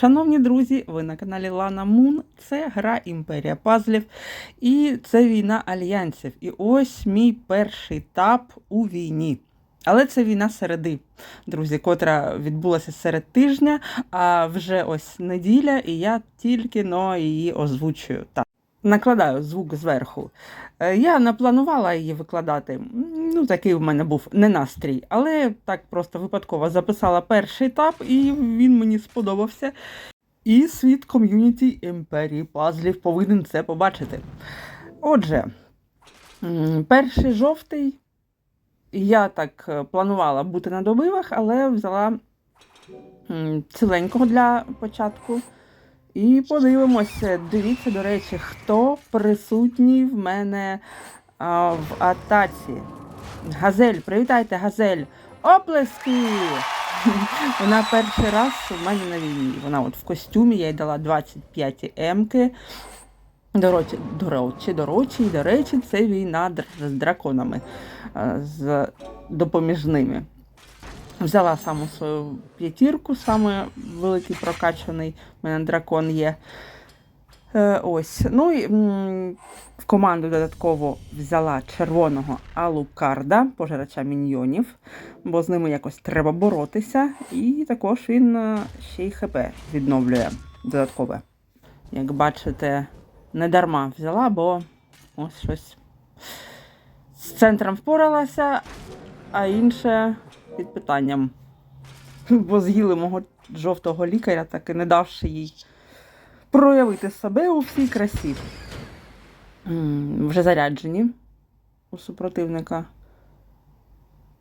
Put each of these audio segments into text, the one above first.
Шановні друзі, ви на каналі Лана Мун. Це гра Імперія Пазлів і це війна альянсів. І ось мій перший тап у війні. Але це війна середи, друзі, котра відбулася серед тижня, а вже ось неділя, і я тільки но її озвучую. Накладаю звук зверху. Е, Я не планувала її викладати. Ну, такий в мене був не настрій, але так просто випадково записала перший етап, і він мені сподобався. І світ ком'юніті імперії пазлів повинен це побачити. Отже, перший жовтий. Я так е, планувала бути на добивах, але взяла ціленького для початку. І подивимося. Дивіться, до речі, хто присутній в мене а, в атаці. Газель, привітайте, Газель! Оплески! Вона перший раз у мене на війні. Вона от в костюмі, я їй дала 25 емки. До речі, до речі, до речі, до речі, це війна з драконами, з допоміжними. Взяла саму свою п'ятірку, саме великий прокачаний, у мене дракон є. Е, ось. Ну і в команду додатково взяла червоного алукарда, пожирача міньйонів, бо з ними якось треба боротися. І також він е, ще й ХП відновлює додаткове. Як бачите, не дарма взяла, бо ось щось з центром впоралася, а інше під питанням. Бо з'їли мого жовтого лікаря, так і не давши їй проявити себе у всій красі. Вже заряджені у супротивника.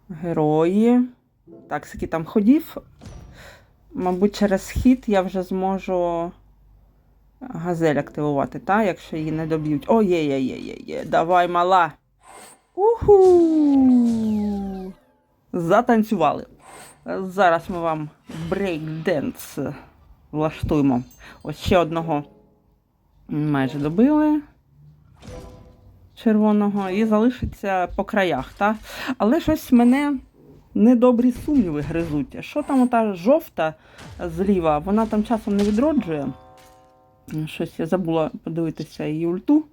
Герої. Так, скільки там ходів. Мабуть, через хід я вже зможу газель активувати, та? якщо її не доб'ють. О, є, є, є, є, є. Давай, мала. Уху! Затанцювали. Зараз ми вам брейк-денс влаштуємо. Ось ще одного майже добили червоного і залишиться по краях. Та? Але щось мене недобрі сумніви гризуть. Що там ота жовта зліва, вона там часом не відроджує. Щось я забула подивитися її ульту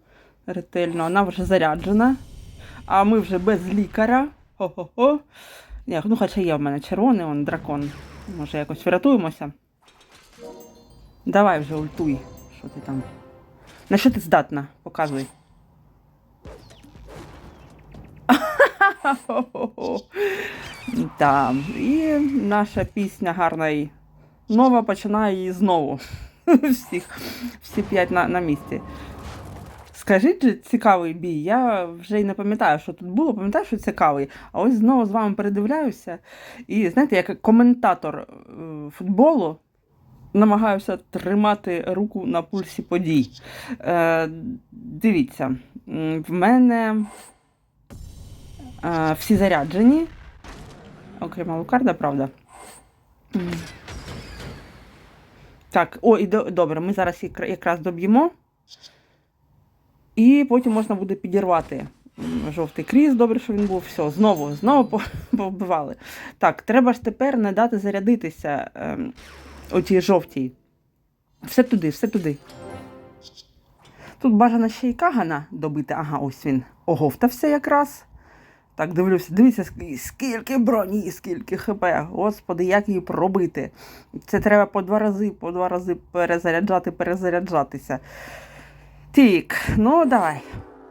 ретельно. Вона вже заряджена. А ми вже без лікаря. Хо-хо-хо. Ні, ну хоча є в мене червоний, он дракон. Може якось врятуємося. Давай вже ультуй. Що ти там? На що ти здатна? Показуй. Так, і наша пісня гарна і нова починає її знову. Всі п'ять на, на місці. Скажіть цікавий бій. Я вже й не пам'ятаю, що тут було. Пам'ятаю, що цікавий. А ось знову з вами передивляюся. І знаєте, як коментатор е, футболу намагаюся тримати руку на пульсі подій. Е, дивіться, в мене е, всі заряджені. Окрім Алукарда, правда. Так, о, і до- добре, ми зараз якраз доб'ємо. І потім можна буде підірвати жовтий кріс. Добре, що він був. Все, знову, знову по- повбивали. Так, треба ж тепер не дати зарядитися ем, отій жовтій. Все туди, все туди. Тут бажано ще й кагана добити. Ага, ось він оговтався якраз. Так, дивлюся, дивіться, скільки броні, скільки хп. Господи, як її пробити. Це треба по два рази, по два рази перезаряджати, перезаряджатися. Тік, ну давай.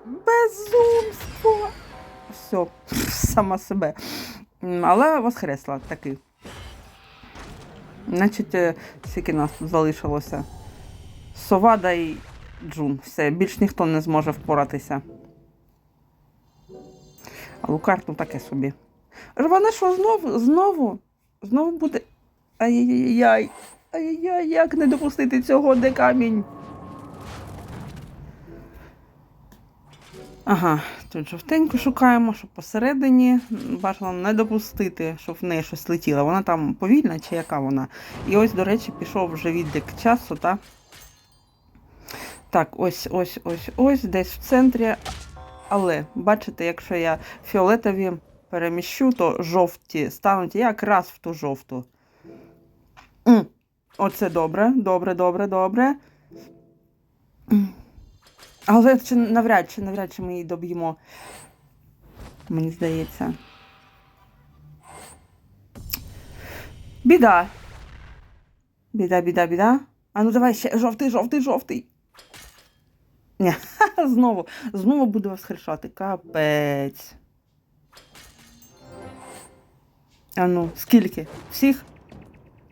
Безумство. Все, сама себе. Але воскресла таки. Значить, е, скільки нас тут залишилося? Совада і Джун. Все, більш ніхто не зможе впоратися. А Лукард, ну таке собі. Вона що знову, знову, знову буде. Ай-яй-яй. Ай-яй-яй, як не допустити цього, де камінь? Ага, тут жовтеньку шукаємо, щоб посередині бажано не допустити, щоб в неї щось летіло. Вона там повільна чи яка вона. І ось, до речі, пішов вже відлік часу, та? Так, ось, ось, ось, ось, десь в центрі. Але, бачите, якщо я фіолетові переміщу, то жовті стануть якраз в ту жовту. Оце добре, добре, добре, добре. Але чи навряд чи, навряд чи ми її доб'ємо. Мені здається. Біда. Біда, біда, біда. А ну давай ще жовтий, жовтий, жовтий. Ні, знову, знову буду воскрешати. Капець. А ну, скільки? Всіх?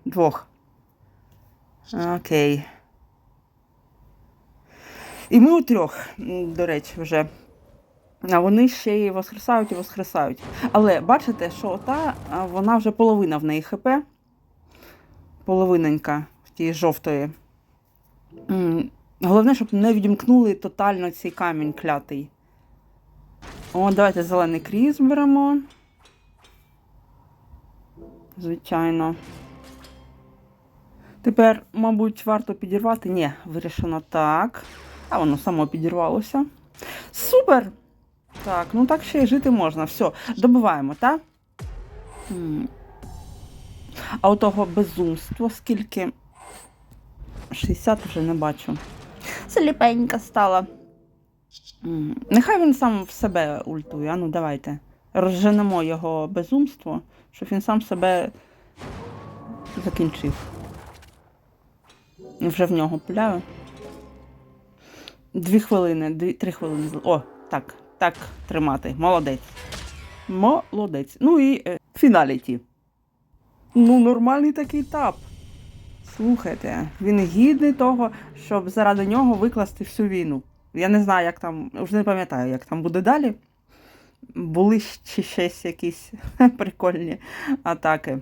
Двох. Окей. І ми у трьох, до речі, вже. А вони ще й воскресають і воскресають. Але бачите, що та вона вже половина в неї ХП. Половиненька в тій жовтої. Головне, щоб не відімкнули тотально цей камінь клятий. О, давайте зелений кріс беремо. Звичайно. Тепер, мабуть, варто підірвати. Ні, вирішено так. А воно само підірвалося. Супер! Так, ну так ще й жити можна. Все, добиваємо, так? А у того безумство скільки? 60 вже не бачу. Сліпенька стала. Нехай він сам в себе ультує. А ну давайте. Розженемо його безумство, щоб він сам себе закінчив. Вже в нього пуляю. Дві хвилини, дві, три хвилини. О, так, так, тримати. Молодець. Молодець. Ну і е, фіналіті. Ну, нормальний такий тап. Слухайте, він гідний того, щоб заради нього викласти всю війну. Я не знаю, як там, вже не пам'ятаю, як там буде далі. Були ще щось якісь прикольні атаки.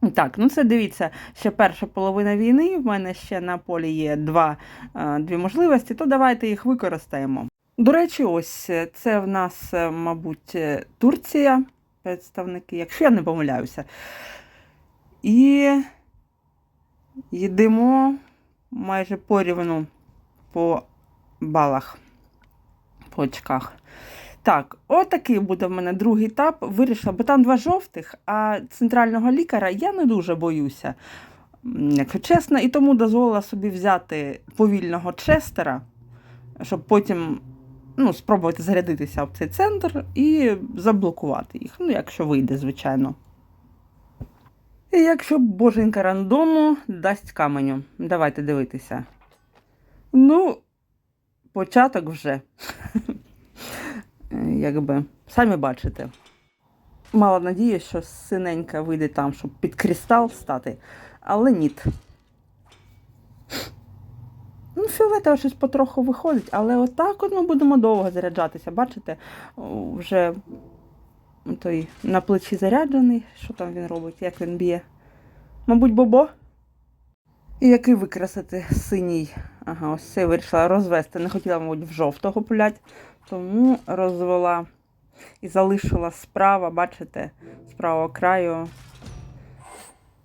Так, ну це дивіться, ще перша половина війни. В мене ще на полі є два, е, дві можливості, то давайте їх використаємо. До речі, ось е, це в нас, е, мабуть, Турція, представники, якщо я не помиляюся. І йдемо майже порівну по балах, по очках. Так, отакий буде в мене другий етап. Вирішила, бо там два жовтих, а центрального лікаря я не дуже боюся, якщо чесно, і тому дозволила собі взяти повільного честера, щоб потім ну, спробувати зарядитися в цей центр і заблокувати їх. Ну, якщо вийде, звичайно. І якщо боженька рандому дасть каменю. Давайте дивитися. Ну, початок вже. Якби, самі бачите. Мала надію, що синенька вийде там, щоб під кристал стати, але ні. Ну, фіолетово щось потроху виходить, але отак от ми будемо довго заряджатися. Бачите, вже той на плечі заряджений. Що там він робить, як він б'є? Мабуть, бобо. І який викрасити синій. Ага, ось цей вирішила розвести. Не хотіла, мабуть, в жовтого пулять, тому розвела і залишила справа, бачите, з правого краю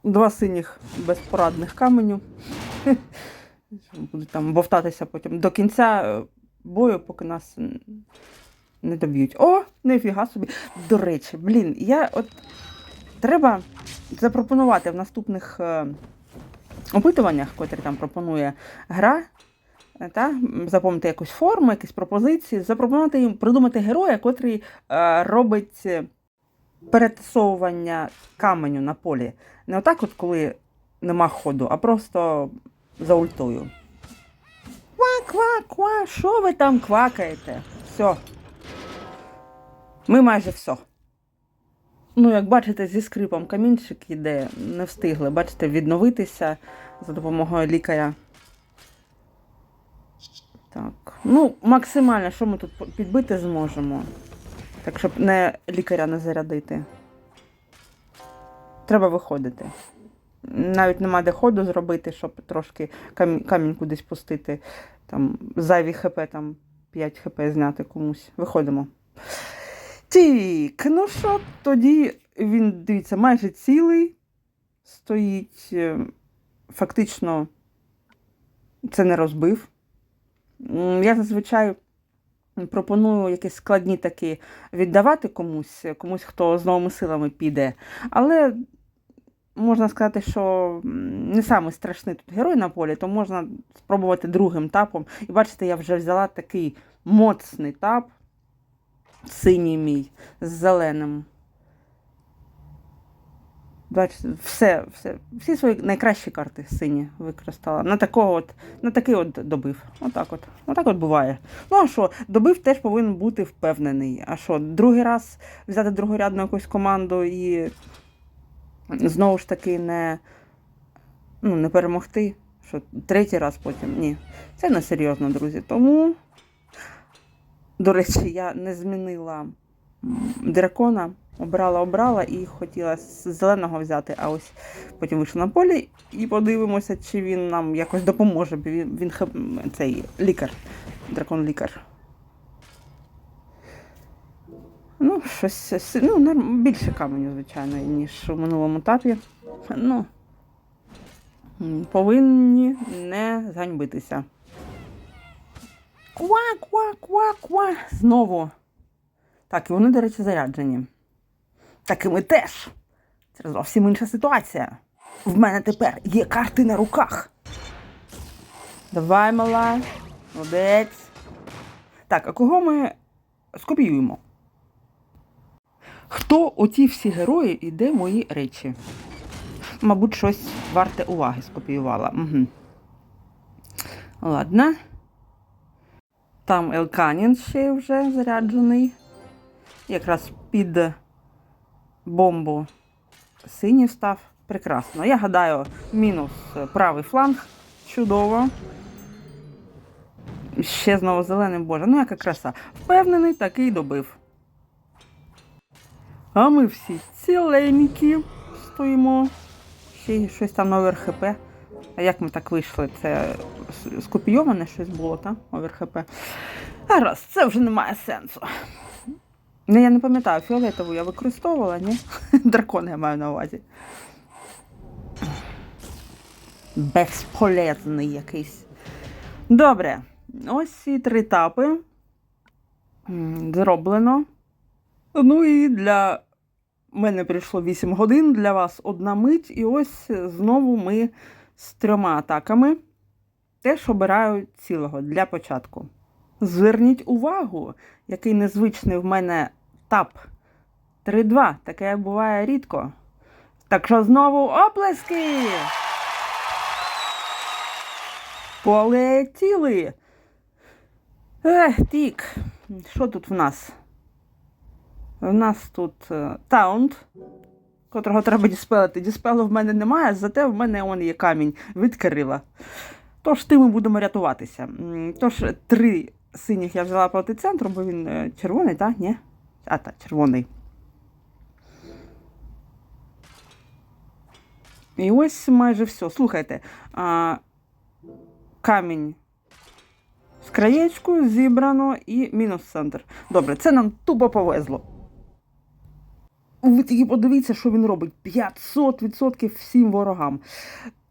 два синіх безпорадних каменю. Будуть там бовтатися потім до кінця е, бою, поки нас не доб'ють. О, нефіга собі. До речі, блін, я от треба запропонувати в наступних е, опитуваннях, котрі там пропонує гра. Е, Та, м, заповнити якусь форму, якісь пропозиції, запропонувати їм придумати героя, котрий е, робить е, перетасовування каменю на полі. Не отак, от коли нема ходу, а просто за ультою. Ква-ква-ква, що ви там квакаєте? Все. Ми майже все. Ну, як бачите, зі скрипом камінчик іде, не встигли, бачите, відновитися за допомогою лікаря. Так. Ну, максимально, що ми тут підбити зможемо. Так, щоб не лікаря не зарядити. Треба виходити. Навіть нема де ходу зробити, щоб трошки камінь, кудись пустити. Там зайві хп, там 5 хп зняти комусь. Виходимо. Тік, ну що, тоді він, дивіться, майже цілий стоїть. е, Фактично, це не розбив. Я зазвичай пропоную якісь складні такі віддавати комусь, комусь, хто з новими силами піде. Але можна сказати, що не самий страшний тут герой на полі, то можна спробувати другим тапом. І бачите, я вже взяла такий моцний тап, синій мій, з зеленим. Бачите, все, все, всі свої найкращі карти сині використала. На такого от, на такий от добив. Отак от. Отак от буває. Ну а що, добив теж повинен бути впевнений. А що, другий раз взяти другорядну якусь команду і знову ж таки не, ну, не перемогти. Що третій раз потім. Ні. Це не серйозно, друзі. Тому, до речі, я не змінила дракона. Обрала, обрала і хотіла зеленого взяти, а ось потім вийшла на полі і подивимося, чи він нам якось допоможе. Він, він цей лікар, дракон-лікар. Ну, щось ну, більше каменю, звичайно, ніж у минулому етапі. Ну, повинні не зганьбитися. Ква, ква, ква, ква. Знову. Так, і вони, до речі, заряджені. Так і ми теж. Це зовсім інша ситуація. В мене тепер є карти на руках. Давай, мала. Молодець. Так, а кого ми скопіюємо? Хто оті всі герої і де мої речі? Мабуть, щось варте уваги скопіювала. Угу. Ладно. Там Елканін ще вже заряджений. Якраз під бомбу синій став. Прекрасно. Я гадаю, мінус правий фланг. Чудово. Ще знову зелений, боже. Ну, яка краса. Впевнений, такий добив. А ми всі ціленькі стоїмо. Ще щось там на ОверХП. А як ми так вийшли? Це скопійоване щось було, так? ОверХП. Гаразд, це вже не має сенсу. Ну, я не пам'ятаю, фіолетову я використовувала, ні? Дракон я маю на увазі. Безполезний якийсь. Добре. Ось ці три тапи. Зроблено. Ну і для мене прийшло 8 годин, для вас одна мить. І ось знову ми з трьома атаками. Теж обираю цілого для початку. Зверніть увагу, який незвичний в мене тап. 3-2. Таке буває рідко. Так що знову оплески! Полетіли. Ех, тік. Що тут в нас? У нас тут е, таунт, котрого треба діспелити. Діспелу в мене немає, зате в мене он є камінь від Кирила. Тож тим ми будемо рятуватися. Тож три синіх я взяла проти центру, бо він е, червоний, так? Ні? А, так, червоний. І ось майже все. Слухайте, а, камінь з краєчку зібрано і мінус центр. Добре, це нам тупо повезло. Ви тільки подивіться, що він робить. 500% всім ворогам.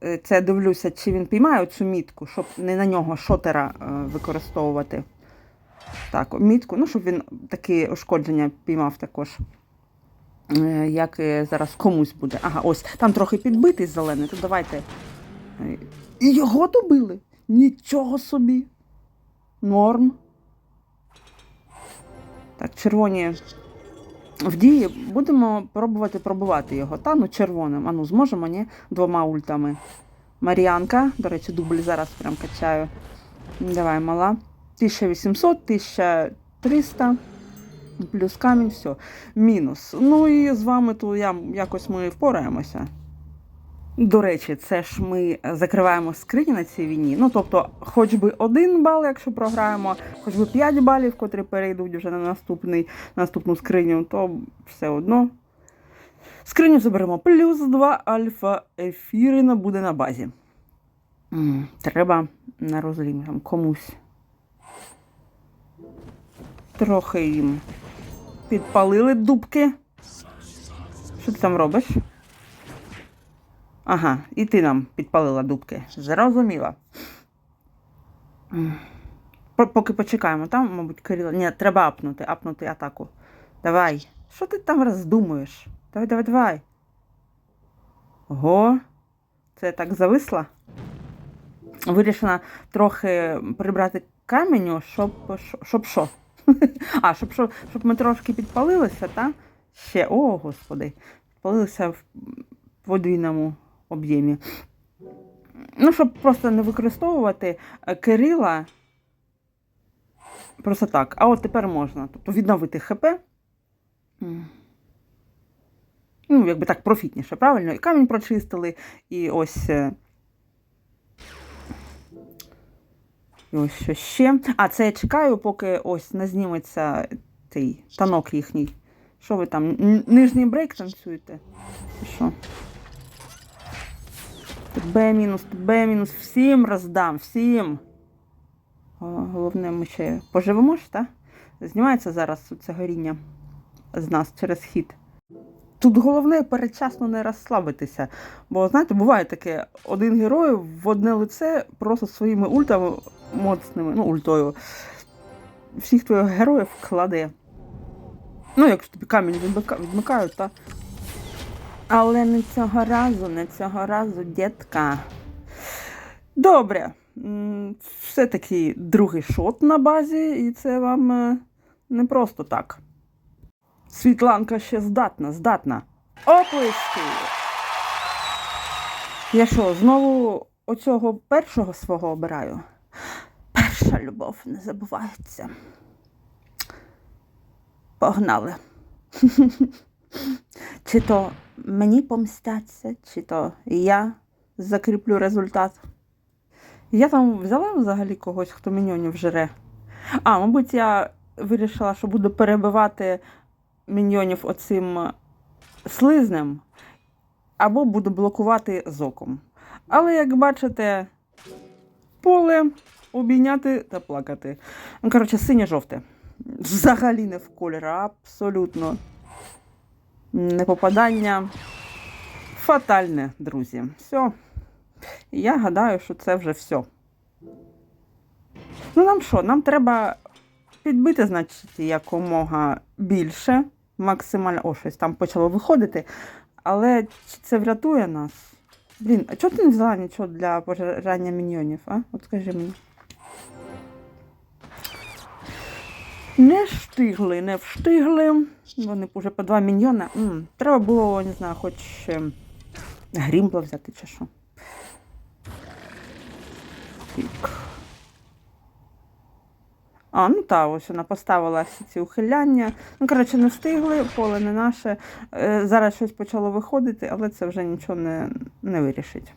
Е, Це дивлюся, чи він піймає цю мітку, щоб не на нього шотера е, використовувати. Так, мітку, ну, щоб він такі ушкодження піймав також. Е, Як зараз комусь буде. Ага, ось там трохи підбитий зелений, то давайте. І його добили. Нічого собі. Норм. Так, червоні в дії. Будемо пробувати пробувати його. Та ну червоним. Ану, зможемо, ні? Двома ультами. Маріанка. До речі, дубль зараз прям качаю. Давай, мала. 1800, 1300. Плюс камінь, все. Мінус. Ну і з вами то я, якось ми впораємося. До речі, це ж ми закриваємо скрині на цій війні. Ну, тобто, хоч би один бал, якщо програємо, хоч би 5 балів, котрі перейдуть вже на наступний, наступну скриню, то все одно. Скриню заберемо плюс 2 альфа ефірина буде на базі. Треба на розлім комусь. Трохи їм підпалили дубки. Що ти там робиш? Ага, і ти нам підпалила дубки. Зрозуміла. Поки почекаємо, там, мабуть, Кирила. Ні, треба апнути, апнути атаку. Давай. Що ти там роздумуєш? Давай, давай, давай. Ого, це так зависла. Вирішила трохи прибрати каменю, щоб що- щоб що? А, щоб, щоб, щоб ми трошки підпалилися, та? Ще, о, господи, підпалилися в подвійному об'ємі. Ну, щоб просто не використовувати е, Кирила просто так. А от тепер можна. Тобто відновити ХП. Ну, якби так профітніше, правильно? І камінь прочистили, і ось. Ось що ще. А, це я чекаю, поки ось не зніметься цей танок їхній. Що ви там? Нижній брейк танцюєте? Що? Б мінус, Б мінус, всім роздам, всім. О, Головне, ми ще поживемо ж, так? Знімається зараз це горіння з нас через хід. Тут головне передчасно не розслабитися. Бо, знаєте, буває таке, один герой в одне лице просто своїми ультами моцними, ну, ультою, всіх твоїх героїв кладе. Ну, якщо тобі камінь відмика- відмикають, та. Але не цього разу, не цього разу, дітка. Добре. Все-таки другий шот на базі, і це вам е, не просто так. Світланка ще здатна, здатна. Оплески! Я що, знову оцього першого свого обираю? Перша любов не забувається. Погнали. Чи то мені помстяться, чи то я закріплю результат. Я там взяла взагалі когось, хто міньйонів жре. А, мабуть, я вирішила, що буду перебивати міньйонів оцим слизнем, або буду блокувати зоком. Але, як бачите, поле обійняти та плакати. Ну, коротше, синє-жовте. Взагалі не в колір, абсолютно. Не попадання. Фатальне, друзі. Все. Я гадаю, що це вже все. Ну, нам що? Нам треба підбити, значить, якомога більше. Максимально. О, щось там почало виходити. Але чи це врятує нас? Блін, а чого ти не взяла нічого для пожирання міньйонів, а? От скажи мені. Не встигли, не встигли. Вони б уже по 2 міньйони. М, треба було, не знаю, хоч ем, грімпла взяти чи що. Так. А, ну так, ось вона поставила ці ухиляння. Ну, коротше, не встигли, поле не наше. Е, зараз щось почало виходити, але це вже нічого не, не вирішить.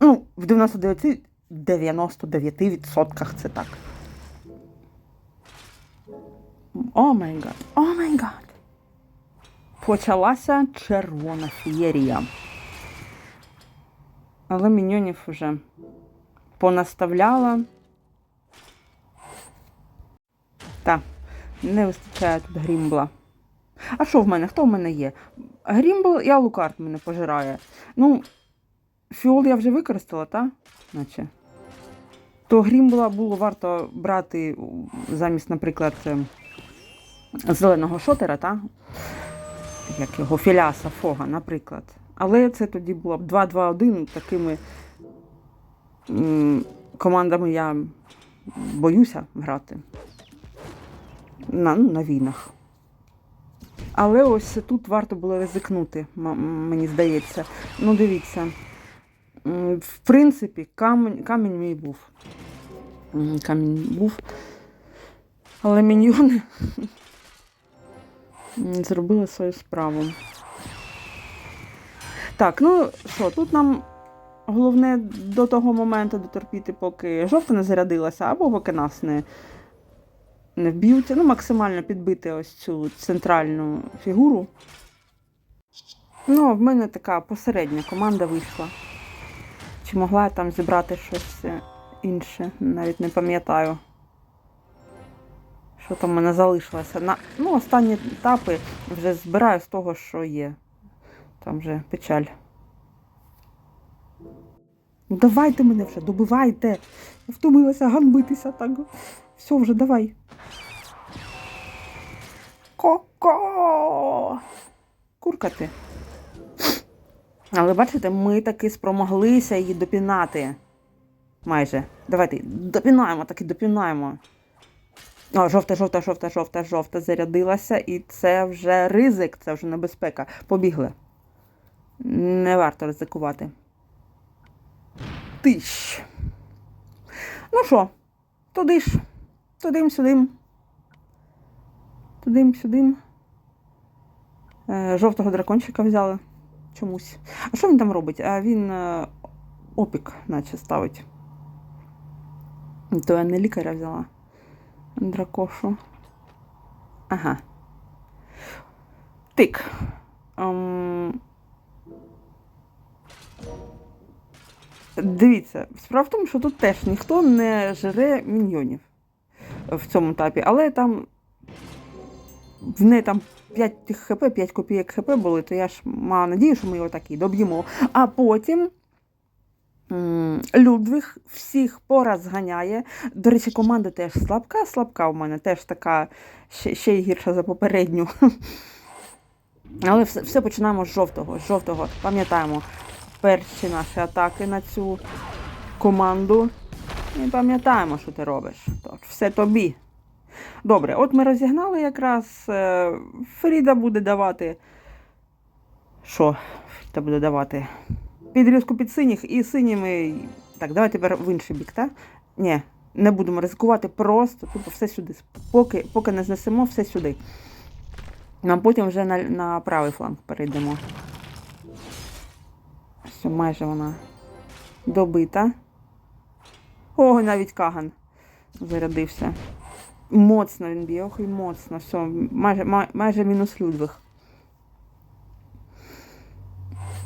Ну, в 99, 99% це так. О май гад, о май гад. Почалася червона фієрія. Але міньйонів вже понаставляла. Так, не вистачає тут грімбла. А що в мене? Хто в мене є? Грімбл і Алукарт мене пожирає. Ну, фіол я вже використала, так? Наче. То грімбла було варто брати замість, наприклад, ем, зеленого шотера, так? Як його філяса Фога, наприклад. Але це тоді було б 2-2-1 такими командами я боюся грати на, ну, на війнах. Але ось тут варто було ризикнути, мені здається. Ну, дивіться. В принципі, камінь, камінь мій був. Камінь був. Але міньйони зробили свою справу. Так, ну що, тут нам головне до того моменту дотерпіти, поки жовта не зарядилася, або поки нас не, не вб'ють. Ну, максимально підбити ось цю центральну фігуру. Ну, в мене така посередня команда вийшла. Чи могла я там зібрати щось е, інше, навіть не пам'ятаю. Що там в мене залишилося. На, ну, останні етапи вже збираю з того, що є. Там вже печаль. Ну давайте мене вже, добивайте. Я втомилася ганбитися так. Все вже, давай. Ко-ко! Курка ти. Але бачите, ми таки спромоглися її допінати. Майже. Давайте допінаємо, таки допінаємо. О, жовта, жовта, жовта, жовта, жовта зарядилася, і це вже ризик, це вже небезпека. Побігли. Не варто ризикувати. Тищ. Ну що, туди ж. Тудим, сюдим. Тудим, сюдим. Е, жовтого дракончика взяли чомусь. А що він там робить? А він е, опік, наче ставить. То я не лікаря взяла. Дракошу. Ага. Тик. Ем... Дивіться, справа в тому, що тут теж ніхто не жере міньйонів в цьому тапі, але там в неї там 5 хп, 5 копійок хп були, то я ж мала надію, що ми його так і доб'ємо. А потім м, Людвиг всіх порозганяє. До речі, команда теж слабка, слабка в мене, теж така ще, ще гірша за попередню. Але все, все починаємо з жовтого. З жовтого. Пам'ятаємо перші наші атаки на цю команду. І пам'ятаємо, що ти робиш. Тож, все тобі. Добре, от ми розігнали якраз. е, Фріда буде давати. Що Фріда буде давати? Підрізку під синіх і синіми. Так, давай тепер в інший бік, так? Ні, не будемо ризикувати, просто тупо все сюди. Поки, поки не знесемо, все сюди. Нам потім вже на, на правий фланг перейдемо. Все, майже вона добита. О, навіть Каган зарядився. Моцно він б'є, ох і моцно. Все, майже, май- майже мінус Людвиг.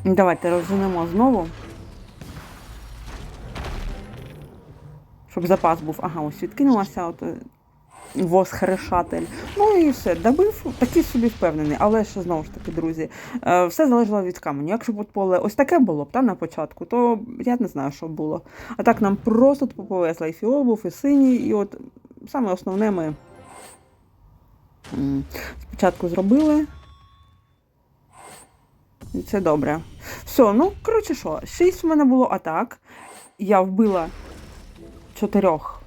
Давайте розженемо знову. Щоб запас був. Ага, ось відкинулася от е, восхрешатель. Ну і все, добив, такий собі впевнений. Але ж знову ж таки, друзі, е, все залежало від каменю. Якщо б поле ось таке було б та, на початку, то я не знаю, що було. А так нам просто повезло і фіол був, і синій, і от саме основне ми спочатку зробили. І це добре. Все, ну, коротше що, шість в мене було атак. Я вбила чотирьох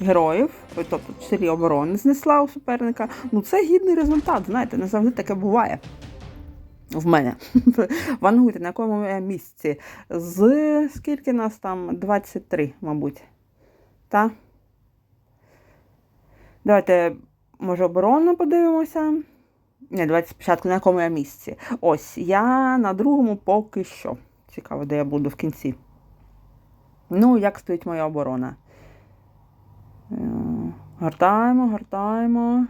героїв, ой, тобто чотири оборони знесла у суперника. Ну, це гідний результат, знаєте, не завжди таке буває. В мене. Вангуйте, на якому місці. З скільки нас там? 23, мабуть. Та? Давайте, може, оборонно подивимося. Ні, давайте спочатку на якому я місці. Ось, я на другому поки що. Цікаво, де я буду в кінці. Ну, як стоїть моя оборона? Гортаємо, гортаємо.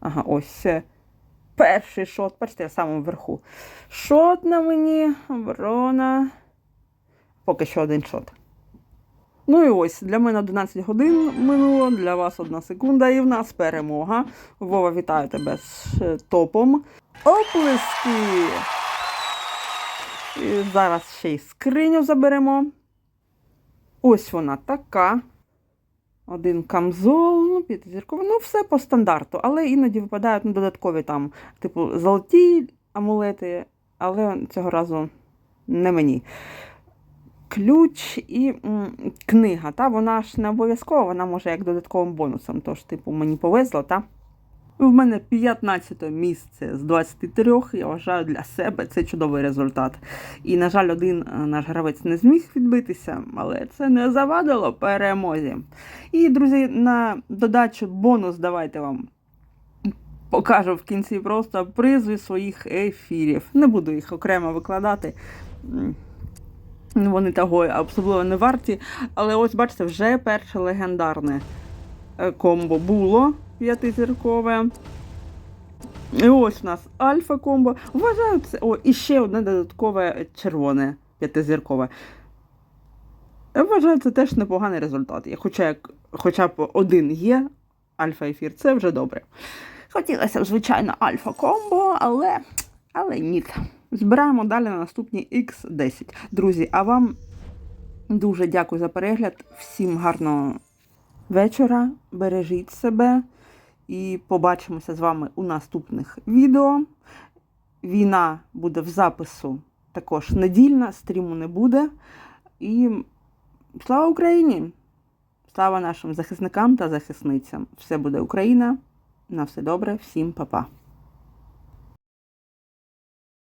Ага, ось. Перший шот, бачите, я в самому верху. Шот на мені, оборона. Поки що один шот. Ну і ось, для мене 11 годин минуло, для вас одна секунда, і в нас перемога. Вова, вітаю тебе з топом. Оплески! І зараз ще й скриню заберемо. Ось вона така. Один камзол, ну, п'ятизірковий, ну все по стандарту, але іноді випадають ну, додаткові там, типу, золоті амулети, але цього разу не мені. Ключ і м, книга, та вона ж не обов'язково, вона може як додатковим бонусом. Тож, типу, мені повезло, та? В мене 15 місце з 23, я вважаю для себе це чудовий результат. І, на жаль, один е, наш гравець не зміг відбитися, але це не завадило перемозі. І, друзі, на додачу бонус давайте вам покажу в кінці просто призви своїх ефірів. Не буду їх окремо викладати. Вони того особливо не варті. Але ось бачите, вже перше легендарне е, комбо було п'ятизіркове. І ось у нас альфа комбо. Вважаю це. О, і ще одне додаткове червоне п'ятизіркове. Вважаю, це теж непоганий результат. Хоча, як, хоча б один є альфа-ефір, це вже добре. Хотілося б, звичайно, альфа-комбо, але, але ні. Збираємо далі на наступні X10. Друзі, а вам дуже дякую за перегляд. Всім гарного вечора. Бережіть себе і побачимося з вами у наступних відео. війна буде в запису також недільна, стріму не буде. І слава Україні! Слава нашим захисникам та захисницям! Все буде Україна! На все добре, всім па-па!